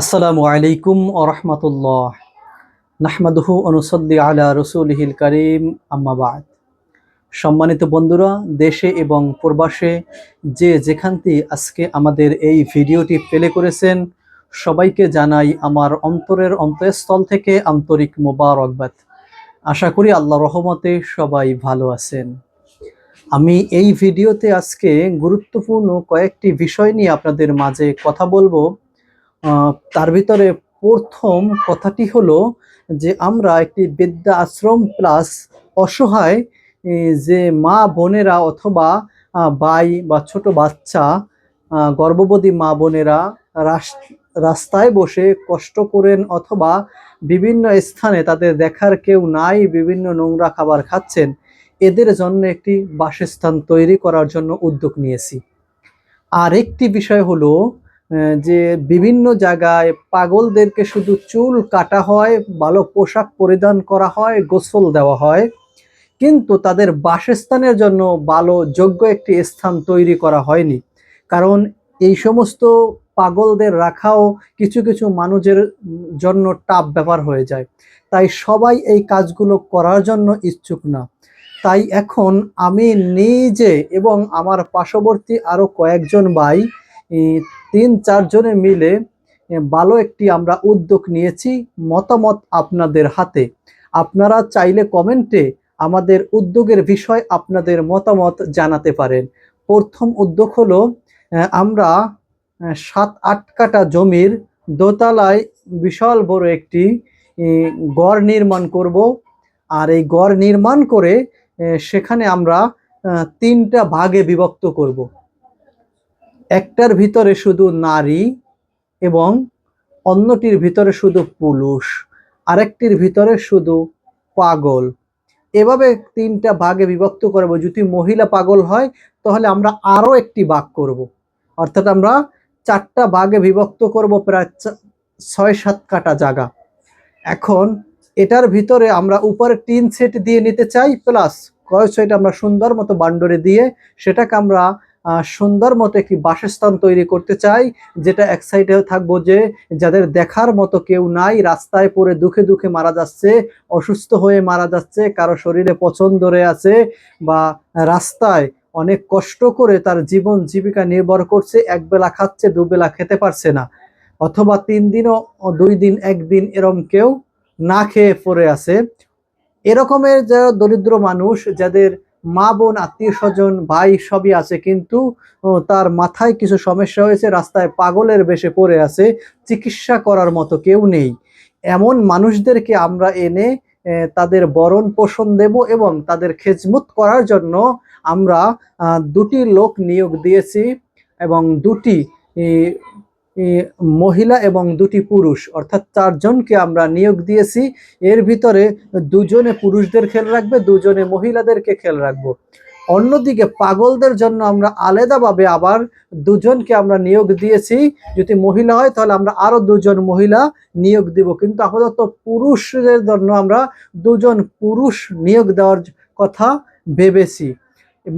আসসালামু আলাইকুম ওরহমতুল্লাহ নাহমাদুহু অনুসল্লি আলা রসুলহিল করিম আম্মাবাদ সম্মানিত বন্ধুরা, দেশে এবং প্রবাসে যে যেখানটি আজকে আমাদের এই ভিডিওটি প্লে করেছেন, সবাইকে জানাই আমার অন্তরের অন্তঃস্থল থেকে আন্তরিক মোবারকবাদ। আশা করি আল্লাহ রহমতে সবাই ভালো আছেন। আমি এই ভিডিওতে আজকে গুরুত্বপূর্ণ কয়েকটি বিষয় নিয়ে আপনাদের মাঝে কথা বলব। তার ভিতরে প্রথম কথাটি হলো যে আমরা একটি বিদ্যা আশ্রম প্লাস অসহায় যে মা বোনেরা অথবা বাই বা ছোট বাচ্চা গর্ভবতী মা বোনেরা রাস- রাস্তায় বসে কষ্ট করেন অথবা বিভিন্ন স্থানে তাদের দেখার কেউ নাই, বিভিন্ন নোংরা খাবার খাচ্ছেন, এদের জন্য একটি বাসস্থান তৈরি করার জন্য উদ্যোগ নিয়েছি। আরেকটি বিষয় হলো যে বিভিন্ন জায়গায় পাগলদেরকে শুধু চুল কাটা হয়, ভালো পোশাক পরিধান করা হয়, গোসল দেওয়া হয়। কিন্তু তাদের বাসস্থানের জন্য ভালো, যোগ্য একটি স্থান তৈরি করা হয়নি। কারণ এই সমস্ত পাগলদের রাখাও কিছু কিছু মানুষের জন্য টাপ ব্যাপার হয়ে যায়। তাই সবাই এই কাজগুলো করার জন্য ইচ্ছুক না। তাই এখন আমি নিজে এবং আমার পার্শ্ববর্তী আরও কয়েকজন ভাই তিন চারজনে মিলে ভালো একটি আমরা উদ্যোগ নিয়েছি মতামত আপনাদের হাতে। আপনারা চাইলে কমেন্টে আমাদের উদ্যোগের বিষয় আপনাদের মতামত জানাতে পারেন। প্রথম উদ্যোগ হলো আমরা সাত আট কাটা জমির দোতলায় বিশাল বড় একটি গড় নির্মাণ করব। আর এই গড় নির্মাণ করে সেখানে আমরা তিনটা ভাগে বিভক্ত করব। একটার ভিতরে শুধু নারী এবং অন্যটির ভিতরে শুধু পুরুষ, আরেকটির ভিতরে শুধু পাগল। এভাবে তিনটা ভাগে বিভক্ত করব। যদি মহিলা পাগল হয়, তাহলে আমরা আরও একটি ভাগ করব। অর্থাৎ আমরা চারটা ভাগে বিভক্ত করব প্রায় ছয় সাত কাটা জায়গা। এখন এটার ভিতরে আমরা উপরে টিন সেট দিয়ে নিতে চাই, প্লাস কয় সেট আমরা সুন্দর মতো বান্ডরে দিয়ে সেটাকে আমরা সুন্দর মতো একটি বাসস্থান তৈরি করতে চাই, যেটা এক সাইডে থাকব যে যাদের দেখার মতো কেউ নাই, রাস্তায় পড়ে দুঃখে দুঃখে মারা যাচ্ছে, অসুস্থ হয়ে মারা যাচ্ছে, কারও শরীরে পছন্দ ধরে আছে বা রাস্তায় অনেক কষ্ট করে তার জীবন জীবিকা নির্ভর করছে একবেলা খাচ্ছে দুবেলা খেতে পারছে না। অথবা তিন দিনও, দুই দিন একদিন এরম কেউ না খেয়ে পড়ে আছে। এরকমের যারা দরিদ্র মানুষ, যাদের মা বোন, আত্মীয় স্বজন, ভাই সবই আছে, কিন্তু তার মাথায় কিছু সমস্যা হয়েছে, রাস্তায় পাগলের বেশে পড়ে আছে, চিকিৎসা করার মতো কেউ নেই। এমন মানুষদেরকে আমরা এনে তাদের বরণ পোষণ দেব এবং তাদের খেজমুত করার জন্য আমরা দুটি লোক নিয়োগ দিয়েছি এবং দুটি মহিলা এবং দুটি পুরুষ, অর্থাৎ চারজনকে আমরা নিয়োগ দিয়েছি। এর ভিতরে দুজনে পুরুষদের খেল রাখবে, দুজনে মহিলাদেরকে খেল রাখব। অন্যদিকে পাগলদের জন্য আমরা আলাদাভাবে আবার দুজনকে আমরা নিয়োগ দিয়েছি। যদি মহিলা হয়, তাহলে আমরা আরও দুজন মহিলা নিয়োগ দিব। কিন্তু আপাতত পুরুষদের জন্য আমরা দুজন পুরুষ নিয়োগ দেওয়ার কথা ভেবেছি।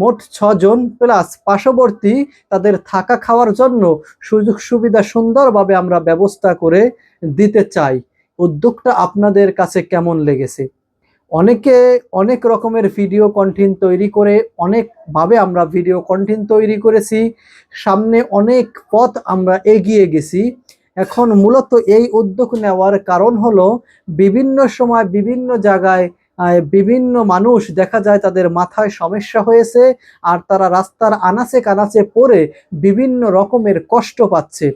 মোট ছজন প্লাস পার্শ্ববর্তী তাদের থাকা খাওয়ার জন্য সুযোগ সুবিধা সুন্দরভাবে আমরা ব্যবস্থা করে দিতে চাই। উদ্যোগটা আপনাদের কাছে কেমন লেগেছে? অনেকে অনেক রকমের ভিডিও কন্টেন্ট তৈরি করে, অনেকভাবে আমরা ভিডিও কন্টেন্ট তৈরি করেছি। সামনে অনেক পথ আমরা এগিয়ে গেছি। এখন মূলত এই উদ্যোগ নেওয়ার কারণ হলো বিভিন্ন সময় বিভিন্ন জায়গায় বিভিন্ন মানুষ দেখা যায় তাদের মাথায় সমস্যা হয়েছে আর তারা রাস্তার আনাচে কানাচে পড়ে বিভিন্ন রকমের কষ্ট পাচ্ছে।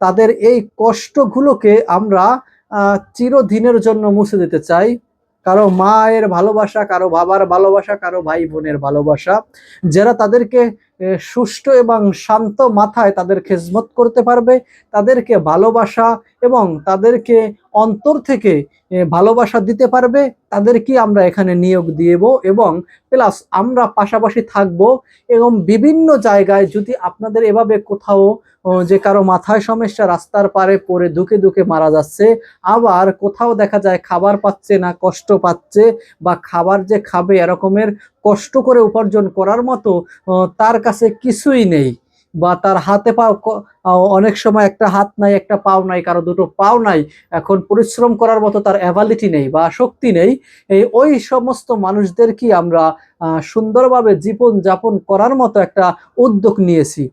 তাদের এই কষ্টগুলোকে আমরা চিরদিনের জন্য মুছে দিতে চাই। কারও মায়ের ভালোবাসা, কারও বাবার ভালোবাসা, কারও ভাই বোনের ভালোবাসা। যারা তাদেরকে সুষ্ঠু এবং শান্ত মাথায় তাদের খেজমত করতে পারবে, তাদেরকে ভালোবাসা এবং তাদেরকে অন্তর থেকে ভালোবাসা দিতে পারবে, তাদেরকে আমরা এখানে নিয়োগ দিব এবং প্লাস আমরা পাশাপাশি থাকব এবং বিভিন্ন জায়গায় যদি আপনাদের এভাবে কোথাও যে কারও মাথায় সমস্যা রাস্তার পারে পড়ে দুঃখে দুঃখে মারা যাচ্ছে, আবার কোথাও দেখা যায় খাবার পাচ্ছে না, কষ্ট পাচ্ছে বা খাবার যে খাবে এরকমের কষ্ট করে উপার্জন করার মতো তার কাছে কিছুই নেই। বা তার হাতে পাও অনেক সময় একটা হাত নাই, একটা পাও নাই, কারও দুটো পাও নাই, এখন পরিশ্রম করার মতো তার অ্যাভালিটি নেই বা শক্তি নেই, এই ওই সমস্ত মানুষদেরকে আমরা সুন্দরভাবে জীবন যাপন করার মতো একটা উদ্যোগ নিয়েছি।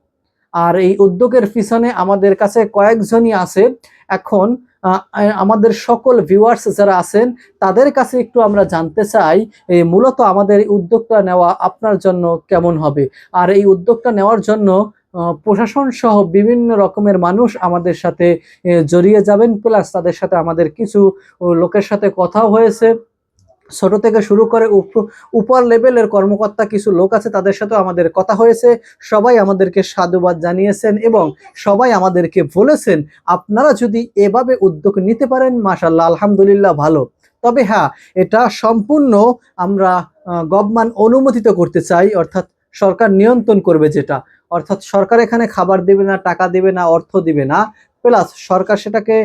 আর এই উদ্যোগের পিছনে আমাদের কাছে কয়েকজনই আছে। এখন আমাদের সকল ভিউয়ার্স যারা আছেন, তাদের কাছে একটু আমরা জানতে চাই মূলত আমাদের এই উদ্যোগটা নেওয়া আপনার জন্য কেমন হবে? আর এই উদ্যোগটা নেওয়ার জন্য প্রশাসন সহ বিভিন্ন রকমের মানুষ আমাদের সাথে জড়িয়ে যাবেন। প্লাস তাদের সাথে আমাদের কিছু লোকের সাথে কথাও হয়েছে। ছোট থেকে শুরু করে উপ- উপর লেভেলের কর্মকর্তা কিছু লোক আছে, তাদের সাথেও আমাদের কথা হয়েছে। সবাই আমাদেরকে সাধুবাদ জানিয়েছেন এবং সবাই আমাদেরকে বলেছেন, আপনারা যদি এভাবে উদ্যোগ নিতে পারেন মাশাল্লাহ আলহামদুলিল্লাহ, ভালো। তবে হ্যাঁ এটা সম্পূর্ণ আমরা গভমান অনুমোদিত করতে চাই, অর্থাৎ সরকার নিয়ন্ত্রণ করবে যেটা। অর্থাৎ সরকার এখানে খাবার দেবে না, টাকা দেবে না, অর্থ দিবে না। প্লাস সরকার সেটাকে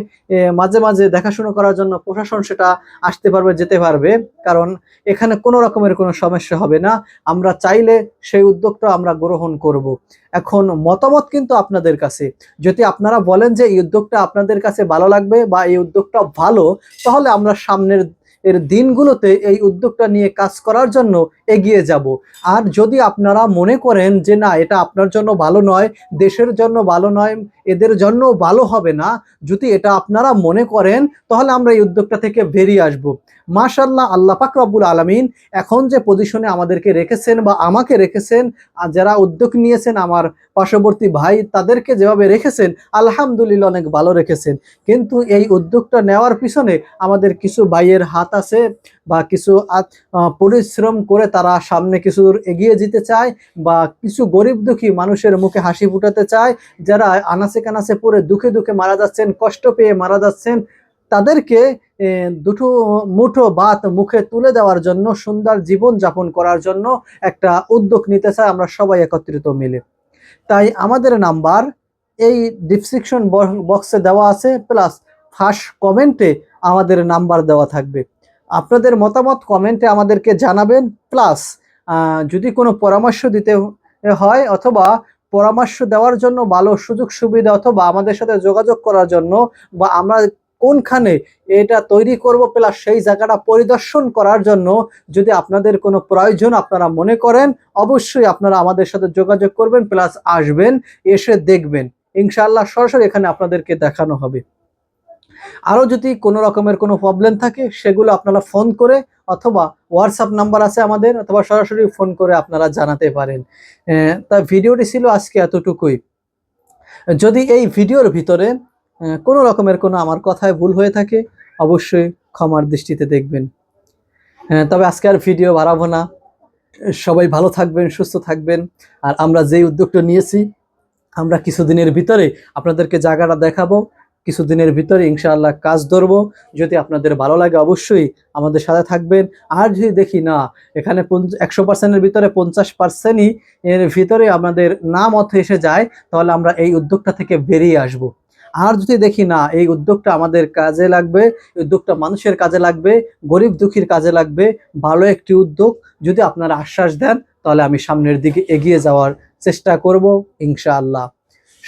মাঝে মাঝে দেখাশোনা করার জন্য প্রশাসন সেটা আসতে পারবে, যেতে পারবে। কারণ এখানে কোনো রকমের কোনো সমস্যা হবে না। আমরা চাইলে সেই উদ্যোগটা আমরা গ্রহণ করব। এখন মতামত কিন্তু আপনাদের কাছে। যদি আপনারা বলেন যে এই উদ্যোগটা আপনাদের কাছে ভালো লাগবে বা এই উদ্যোগটা ভালো, তাহলে আমরা সামনের এর দিনগুলোতে এই উদ্যোগটা নিয়ে কাজ করার জন্য এগিয়ে যাব। আর যদি আপনারা মনে করেন যে না, এটা আপনার জন্য ভালো নয়, দেশের জন্য ভালো নয় এদের জন্য ভালো হবে না। যদি এটা আপনারা মনে করেন, তাহলে আমরা এই উদ্যোগটা থেকে বেরিয়ে আসব। মাশাল্লাহ আল্লাহ পাক রব্বুল আলমিন এখন যে পজিশনে আমাদেরকে রেখেছেন বা আমাকে রেখেছেন যারা উদ্যোগ নিয়েছেন আমার পার্শ্ববর্তী ভাই, তাদেরকে যেভাবে রেখেছেন, আলহামদুলিল্লাহ অনেক ভালো রেখেছেন। কিন্তু এই উদ্যোগটা নেওয়ার পিছনে আমাদের কিছু ভাইয়ের হাত আছে বা কিছু পরিশ্রম করে তারা সামনে কিছু এগিয়ে যেতে চায় বা কিছু গরিব দুঃখী মানুষের মুখে হাসি ফুটাতে চায়, যারা আনাচে কানাচে পড়ে দুঃখে দুঃখে মারা যাচ্ছেন, কষ্ট পেয়ে মারা যাচ্ছেন, তাদেরকে দুটো মুঠো বাত মুখে তুলে দেওয়ার জন্য, সুন্দর জীবন যাপন করার জন্য একটা উদ্যোগ নিতে চাই আমরা সবাই একত্রিত মিলে। তাই আমাদের নাম্বার এই ডিসক্রিপশন বক্সে দেওয়া আছে প্লাস ফার্স্ট কমেন্টে আমাদের নাম্বার দেওয়া থাকবে। আপনাদের মতামত কমেন্টে আমাদেরকে জানাবেন। প্লাস যদি কোনো পরামর্শ দিতে হয় অথবা পরামর্শ দেওয়ার জন্য ভালো সুযোগ সুবিধা অথবা আমাদের সাথে যোগাযোগ করার জন্য বা আমরা কোনখানে এটা তৈরি করব প্লাস সেই জায়গাটা পরিদর্শন করার জন্য যদি আপনাদের কোনো প্রয়োজন আপনারা মনে করেন, অবশ্যই আপনারা আমাদের সাথে যোগাযোগ করবেন প্লাস আসবেন, এসে দেখবেন। ইনশাআল্লাহ সরাসরি এখানে আপনাদেরকে দেখানো হবে। আরও যদি কোনো রকমের কোনো প্রবলেম থাকে, সেগুলো আপনারা ফোন করে অথবা হোয়াটসঅ্যাপ নাম্বার আছে আমাদের, অথবা সরাসরি ফোন করে আপনারা জানাতে পারেন। তা ভিডিওটি ছিল আজকে এতটুকুই। যদি এই ভিডিওর ভিতরে কোনো রকমের কোনো আমার কথায় ভুল হয়ে থাকে, অবশ্যই ক্ষমার দৃষ্টিতে দেখবেন। তবে আজকে আর ভিডিও বাড়াবো না। সবাই ভালো থাকবেন, সুস্থ থাকবেন। আর আমরা যেই উদ্যোগটা নিয়েছি, আমরা কিছুদিনের ভিতরে আপনাদেরকে জায়গাটা দেখাবো। কিছুদিনের ভিতরে ইনশাআল্লাহ কাজ ধরবো। যদি আপনাদের ভালো লাগে অবশ্যই আমাদের সাথে থাকবেন। আর যদি দেখি না, এখানে একশো পার্সেন্টের ভিতরে পঞ্চাশ পার্সেন্টই এর ভিতরে আমাদের নাম অর্থ এসে যায়, তাহলে আমরা এই উদ্যোগটা থেকে বেরিয়ে আসব। আর যদি দেখি না, এই উদ্যোগটা আমাদের কাজে লাগবে উদ্যোগটা মানুষের কাজে লাগবে, গরিব দুঃখীর কাজে লাগবে, ভালো একটি উদ্যোগ। যদি আপনারা আশ্বাস দেন, তাহলে আমি সামনের দিকে এগিয়ে যাওয়ার চেষ্টা করব, ইনশাআল্লাহ।